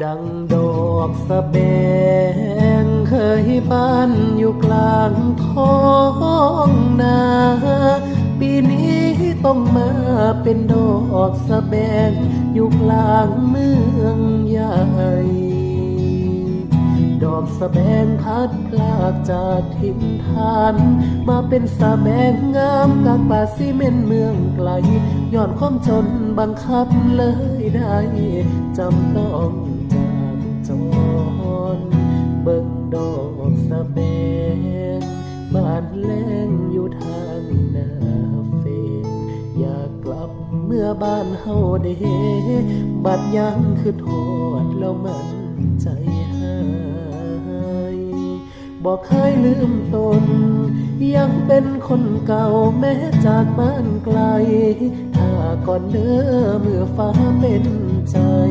ดังดอกสะแบงเคยบานอยู่กลางท้องนาปีนี้ต้องมาเป็นดอกสะแบงอยู่กลางเมืองใหญ่ ดอกสะแบงพัดพลากจากถิ่นฐาน มาเป็นสะแบงงามก ป่าซีเมนต์เมืองไกลย้อนความจนบังคับเลยได้จำต้องจากจรเบิ่งดอกสะแบงบ้านแรงอยู่ทางหน้าเฟนอยากกลับเมื่อบ้านเฮาเดบัดยังคือโทษแล้วมันใจหายบอกเคยลืมตน ยังเป็นคนเก่าแม้จากบ้านไกล ถ้าก่อนเด้อเมื่อฟ้าเป็นใจ